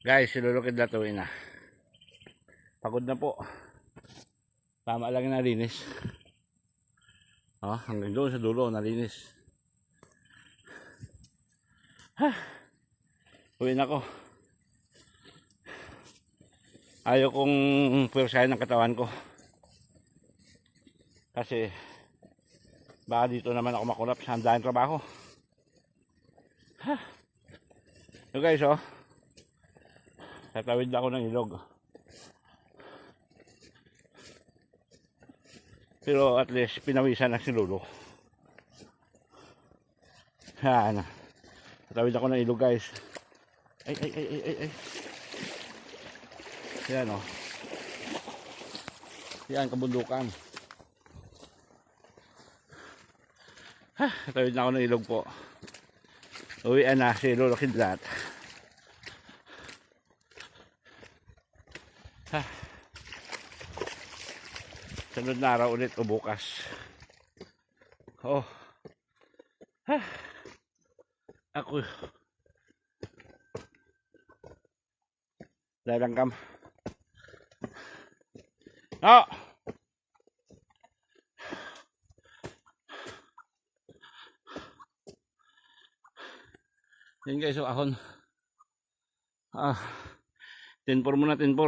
Guys, silulukid na tuwin na. Pagod na po. Tama lang yung nalinis. Oh, hanggang doon sa dulo, nalinis. Ha. Uwi na ko. Ayaw kong pwersahin ng katawan ko. Kasi baka dito naman ako makulap sa handaan trabaho. Ha. So guys, oh. Tatawid ako ng ilog. Pero at least pinawisan na si Lolo. Yan. Tatawid ako ng ilog guys. Ay, ay, ay, ay, ay, ay. Yan oh. Yan, kabundukan. Ha, tatawid na ako ng ilog po. Uwian na si Lolo Kidlat. Ha. Sunod na araw ulit o bukas. Oh. Ha. Ako. Dalanggam. Oh. Yan guys, so ahon. Ah. 10 muna 10